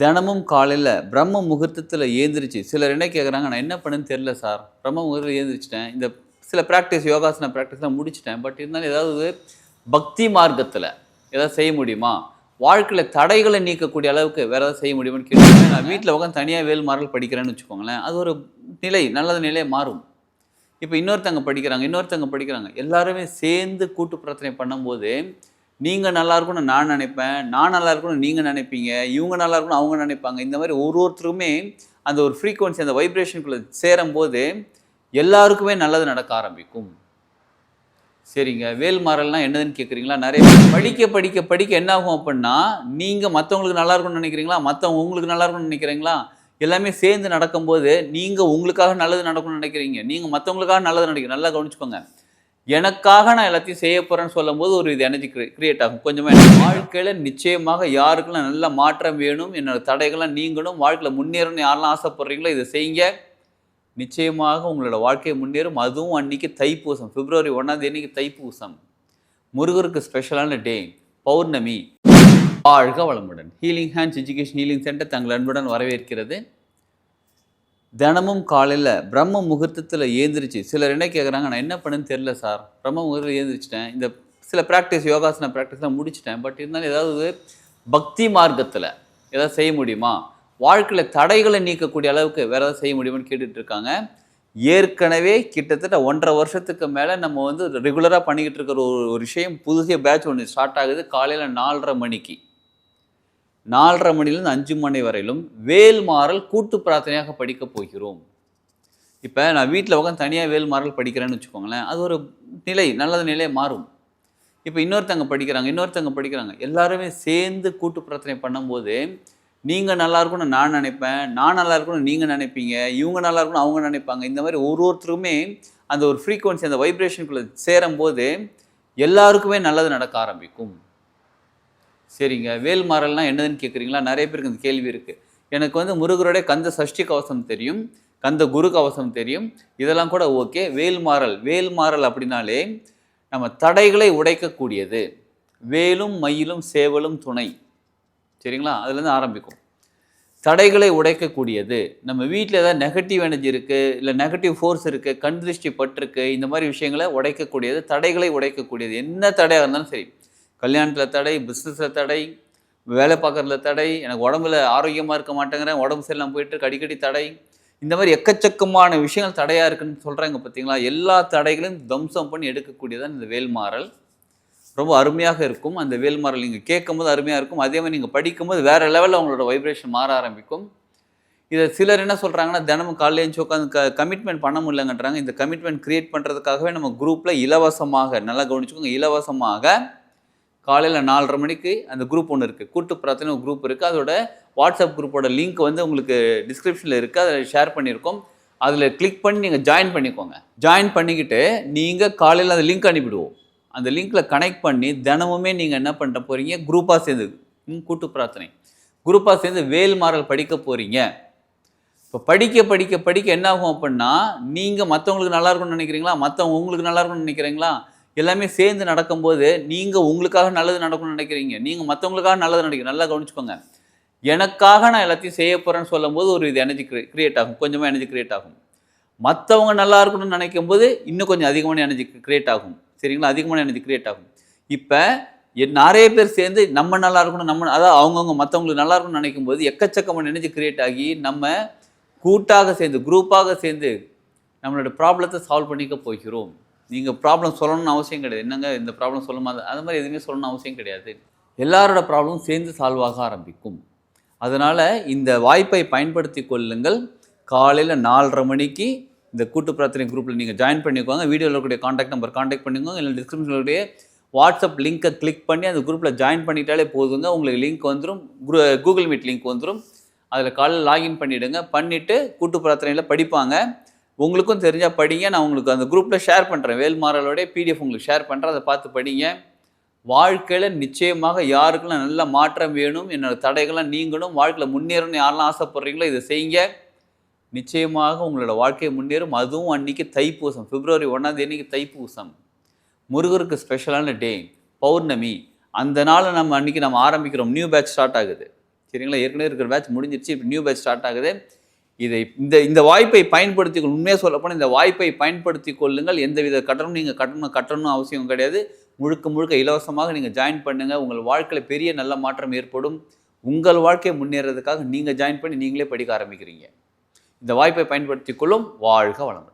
தினமும் காலையில் பிரம்ம முகூர்த்தத்தில் ஏந்திரிச்சு சிலர் என்ன கேட்குறாங்க நான் என்ன பண்ணுன்னு தெரில சார். பிரம்ம முகூர்த்தத்தில் ஏந்திரிச்சிட்டேன். இந்த சில ப்ராக்டிஸ் யோகாசன ப்ராக்டிஸ்லாம் முடிச்சிட்டேன். பட் இருந்தாலும் ஏதாவது பக்தி மார்க்கத்தில் ஏதாவது செய்ய முடியுமா? வாழ்க்கையில் தடைகளை நீக்கக்கூடிய அளவுக்கு வேறு ஏதாவது செய்ய முடியுமான்னு கேட்டு நான் வீட்டில் உட்காந்து தனியாக வேல் மாறல் படிக்கிறேன்னு வச்சுக்கோங்களேன். அது ஒரு நிலை நல்லது நிலை மாறும். இப்போ இன்னொருத்தங்க படிக்கிறாங்க இன்னொருத்தங்க படிக்கிறாங்க. எல்லாருமே சேர்ந்து கூட்டு பிரார்த்தனை பண்ணும்போது நீங்கள் நல்லா இருக்கணும்னு நான் நினைப்பேன் நான் நல்லா இருக்கணும்னு நீங்கள் நினைப்பீங்க இவங்க நல்லா இருக்கணும் அவங்க நினைப்பாங்க. இந்த மாதிரி ஒரு ஒருத்தருக்குமே அந்த ஒரு ஃப்ரீக்குவன்சி அந்த வைப்ரேஷனுக்குள்ளே சேரும்போது எல்லாருக்குமே நல்லது நடக்க ஆரம்பிக்கும். சரிங்க. வேல்மாறல்னா என்னதுன்னு கேட்குறீங்களா நிறைய படிக்க படிக்க படிக்க என்ன ஆகும் அப்படின்னா நீங்கள் மற்றவங்களுக்கு நல்லா இருக்கும்னு நினைக்கிறீங்களா? மற்றவங்க உங்களுக்கு நல்லா இருக்கும்னு நினைக்கிறீங்களா? எல்லாமே சேர்ந்து நடக்கும்போது நீங்கள் உங்களுக்காக நல்லது நடக்கணும்னு நினைக்கிறீங்க. நீங்கள் மற்றவங்களுக்காக நல்லது நினைக்கிறீங்க. நல்லா கவனிச்சுக்கோங்க. எனக்காக நான் எல்லாத்தையும் செய்ய போகிறேன்னு சொல்லும்போது ஒரு இது எனர்ஜி கிரியேட் ஆகும். கொஞ்சமாக எனக்கு வாழ்க்கையில் நிச்சயமாக யாருக்கெல்லாம் நல்ல மாற்றம் வேணும் என்னோட தடைகள்லாம் நீங்கணும் வாழ்க்கையில் முன்னேறணும்னு யாரெல்லாம் ஆசைப்படுறீங்களோ இதை செய்யுங்க. நிச்சயமாக உங்களோட வாழ்க்கை முன்னேறும். அதுவும் அன்னைக்கு தைப்பூசம். பிப்ரவரி ஒன்றாம் தேதி அன்னைக்கு தைப்பூசம். முருகருக்கு ஸ்பெஷலான டே பௌர்ணமி. வாழ்க வளமுடன். Healing hands education healing centre தங்கள் அன்புடன் வரவேற்கிறது. தினமும் காலையில் பிரம்ம முகூர்த்தத்தில் ஏந்திரிச்சு சிலர் என்ன கேட்குறாங்க நான் என்ன பண்ணுன்னு தெரில சார். பிரம்ம முகூர்த்தத்தில் ஏந்திரிச்சிட்டேன். இந்த சில ப்ராக்டிஸ் யோகாசன ப்ராக்டிஸ்லாம் முடிச்சிட்டேன். பட் இருந்தாலும் ஏதாவது பக்தி மார்க்கத்தில் ஏதாவது செய்ய முடியுமா? வாழ்க்கையில் தடைகளை நீக்கக்கூடிய அளவுக்கு வேறு ஏதாவது செய்ய முடியுமான்னு கேட்டுட்ருக்காங்க ஏற்கனவே கிட்டத்தட்ட ஒன்றரை வருஷத்துக்கு மேலே நம்ம வந்து ரெகுலராக பண்ணிக்கிட்டு இருக்கிற ஒரு ஒரு விஷயம் புதுசாக பேட்ச் ஒன்று ஸ்டார்ட் ஆகுது. காலையில் நாலரை மணிக்கு. நாலரை மணிலேருந்து அஞ்சு மணி வரையிலும் வேல்மாறல் கூட்டு பிரார்த்தனையாக படிக்கப் போகிறோம். இப்போ நான் வீட்டில் உட்காந்து தனியாக வேல்மாறல் படிக்கிறேன்னு வச்சுக்கோங்களேன் அது ஒரு நிலை நல்லது நிலை மாறும். இப்போ இன்னொருத்தங்க படிக்கிறாங்க இன்னொருத்தங்க படிக்கிறாங்க எல்லாருமே சேர்ந்து கூட்டு பிரார்த்தனை பண்ணும்போது நீங்கள் நல்லா இருக்கணும்னு நான் நினைப்பேன் நான் நல்லா இருக்கணும்னு நீங்கள் நினைப்பீங்க இவங்க நல்லா இருக்கணும் அவங்க நினைப்பாங்க இந்த மாதிரி ஒரு ஒருத்தருக்குமே அந்த ஒரு ஃப்ரீக்குவன்சி அந்த வைப்ரேஷனுக்குள்ளே சேரும்போது எல்லாருக்குமே நல்லது நடக்க ஆரம்பிக்கும். சரிங்க. வேல்மாறல்னா என்னதுன்னு கேட்குறீங்களா நிறைய பேருக்கு இந்த கேள்வி இருக்குது எனக்கு வந்து முருகருடைய கந்த சஷ்டி கவசம் தெரியும். கந்த குரு கவசம் தெரியும். இதெல்லாம் கூட ஓகே. வேல்மாறல் வேல்மாறல் அப்படின்னாலே நம்ம தடைகளை உடைக்கக்கூடியது. வேலும் மயிலும் சேவலும் துணை. சரிங்களா? அதுலேருந்து ஆரம்பிக்கும். தடைகளை உடைக்கக்கூடியது. நம்ம வீட்டில் ஏதாவது நெகட்டிவ் எனர்ஜி இருக்குது இல்லை நெகட்டிவ் ஃபோர்ஸ் இருக்குது கண் திருஷ்டி பட்டிருக்கு இந்த மாதிரி விஷயங்களை உடைக்கக்கூடியது தடைகளை உடைக்கக்கூடியது. என்ன தடையாக இருந்தாலும் சரி. கல்யாணத்தில் தடை பிஸ்னஸில் தடை வேலை பார்க்குறதுல தடை எனக்கு உடம்புல ஆரோக்கியமாக இருக்க மாட்டேங்கிறேன் உடம்பு சரியில்லாம போயிட்டு அடிக்கடி தடை. இந்த மாதிரி எக்கச்சக்கமான விஷயங்கள் தடையாக இருக்குன்னு சொல்கிறாங்க பார்த்தீங்களா எல்லா தடைகளையும் தம்சம் பண்ணி எடுக்கக்கூடியதான் இந்த வேல்மாறல். ரொம்ப அருமையாக இருக்கும். அந்த வேல்மாறல் நீங்கள் கேட்கும்போது அருமையாக இருக்கும். அதே மாதிரி நீங்கள் படிக்கும்போது வேறு லெவலில் உங்களோட வைப்ரேஷன் மாற ஆரம்பிக்கும். இதை சிலர் என்ன சொல்கிறாங்கன்னா தினமும் காலையில் எழுந்து உட்காந்து க கமிட்மெண்ட் பண்ண முடியலங்கன்றாங்க. இந்த கமிட்மெண்ட் க்ரியேட் பண்ணுறதுக்காகவே நம்ம குரூப்பில் இலவசமாக நல்லா கவனிச்சுக்கோங்க இலவசமாக காலையில் நாலரை மணிக்கு அந்த குரூப் ஒன்று இருக்குது கூட்டு பிரார்த்தனை ஒரு குரூப் இருக்குது அதோட வாட்ஸ்அப் குரூப்போட லிங்க் வந்து உங்களுக்கு டிஸ்கிரிப்ஷனில் இருக்குது அதில் ஷேர் பண்ணியிருக்கோம். அதில் கிளிக் பண்ணி நீங்கள் ஜாயின் பண்ணிக்கோங்க. ஜாயின் பண்ணிக்கிட்டு நீங்கள் காலையில் அந்த லிங்க் அனுப்பிடுவோம். அந்த லிங்க்கில் கனெக்ட் பண்ணி தினமுமே நீங்கள் என்ன பண்ண போகிறீங்க குரூப்பாக சேர்ந்து ம், கூட்டு பிரார்த்தனை. குரூப்பாக சேர்ந்து வேல்மாறல் படிக்க போகிறீங்க இப்போ படிக்க படிக்க படிக்க என்ன ஆகும் அப்படின்னா நீங்கள் மற்றவங்களுக்கு நல்லாயிருக்கும்னு நினைக்கிறீங்களா? மற்றவங்க உங்களுக்கு நல்லாயிருக்கும்னு நினைக்கிறீங்களா? எல்லாமே சேர்ந்து நடக்கும்போது நீங்கள் உங்களுக்காக நல்லது நடக்கணும்னு நினைக்கிறீங்க. நீங்கள் மற்றவங்களுக்காக நல்லது நினைக்கிறீங்க. நல்லா கவனிச்சுக்கோங்க. எனக்காக நான் எல்லாத்தையும் செய்ய போகிறேன்னு சொல்லும்போது ஒரு இது எனர்ஜி கிரியேட் ஆகும். கொஞ்சமாக எனர்ஜி கிரியேட் ஆகும். மற்றவங்க நல்லா இருக்கணும்னு நினைக்கும் போது இன்னும் கொஞ்சம் அதிகமான எனர்ஜி கிரியேட் ஆகும். சரிங்களா? அதிகமான எனர்ஜி கிரியேட் ஆகும். இப்போ நிறைய பேர் சேர்ந்து நம்ம நல்லா இருக்கணும் நம்ம அதாவது அவங்கவுங்க மற்றவங்களுக்கு நல்லா இருக்கணும்னு நினைக்கும் போது எக்கச்சக்கமான எனர்ஜி கிரியேட் ஆகி நம்ம கூட்டாக சேர்ந்து குரூப்பாக சேர்ந்து நம்மளோட ப்ராப்ளத்தை சால்வ் பண்ணிக்க போகிறோம். நீங்கள் ப்ராப்ளம் சொல்லணும்னு அவசியம் கிடையாது. என்னங்க இந்த ப்ராப்ளம் சொல்லுமா அது மாதிரி எதுவுமே சொல்லணும்னு அவசியம் கிடையாது. எல்லாரோட ப்ராப்ளமும் சேர்ந்து சால்வ் ஆக ஆரம்பிக்கும். அதனால் இந்த வாய்ப்பை பயன்படுத்தி கொள்ளுங்கள். காலையில் நாலரை மணிக்கு இந்த கூட்டு பிரார்த்தனை குரூப்பில் நீங்கள் ஜாயின் பண்ணிக்கோங்க. வீடியோவில் இருக்கக்கூடிய காண்டாக்ட் நம்பர் காண்டாக்ட் பண்ணிக்கோங்க. இல்லை டிஸ்கிரிப்ஷனுடைய வாட்ஸ்அப் லிங்க்கை கிளிக் பண்ணி அந்த குரூப்பில் ஜாயின் பண்ணிட்டாலே போதுங்க. உங்களுக்கு லிங்க் வந்துடும் கூகுள் மீட் லிங்க் வந்துடும் அதில் காலையில் லாகின் பண்ணிவிடுங்க பண்ணிவிட்டு கூட்டு பிரார்த்தனையில் படிப்பாங்க. உங்களுக்கும் தெரிஞ்சால் படிங்க. நான் உங்களுக்கு அந்த குரூப்பில் ஷேர் பண்ணுறேன் வேல்மாறலோடைய பிடிஎஃப் உங்களுக்கு ஷேர் பண்ணுறேன் அதை பார்த்து படிங்க. வாழ்க்கையில் நிச்சயமாக யாருக்கெல்லாம் நல்ல மாற்றம் வேணும் என்னோட தடைகள்லாம் நீங்களும் வாழ்க்கையில் முன்னேறணும்னு யாரெல்லாம் ஆசைப்படுறீங்களோ இதை செய்யுங்க. நிச்சயமாக உங்களோட வாழ்க்கை முன்னேறும். அதுவும் அன்றைக்கி தைப்பூசம். பிப்ரவரி ஒன்றாந்தேதி அன்றைக்கி தைப்பூசம். முருகருக்கு ஸ்பெஷலான டே பௌர்ணமி. அந்த நாளை நம்ம அன்றைக்கி நம்ம ஆரம்பிக்கிறோம். நியூ பேட்ச் ஸ்டார்ட் ஆகுது. சரிங்களா? ஏற்கனவே இருக்கிற பேட்ச் முடிஞ்சிருச்சு. இப்போ நியூ பேட்ச் ஸ்டார்ட் ஆகுது. இதை இந்த இந்த வாய்ப்பை பயன்படுத்தி கொள் உண்மையாக சொல்லப்போனால் இந்த வாய்ப்பை பயன்படுத்தி கொள்ளுங்கள். எந்தவித கட்டணம் நீங்கள் கட்டணம் கட்டணும் அவசியம் கிடையாது. முழுக்க முழுக்க இலவசமாக நீங்கள் ஜாயின் பண்ணுங்கள் உங்கள் வாழ்க்கையில் பெரிய நல்ல மாற்றம் ஏற்படும். உங்கள் வாழ்க்கையை முன்னேறதுக்காக நீங்கள் ஜாயின் பண்ணி நீங்களே படிக்க ஆரம்பிக்கிறீங்க. இந்த வாய்ப்பை பயன்படுத்தி கொள்ளும். வாழ்க வளமுடன்.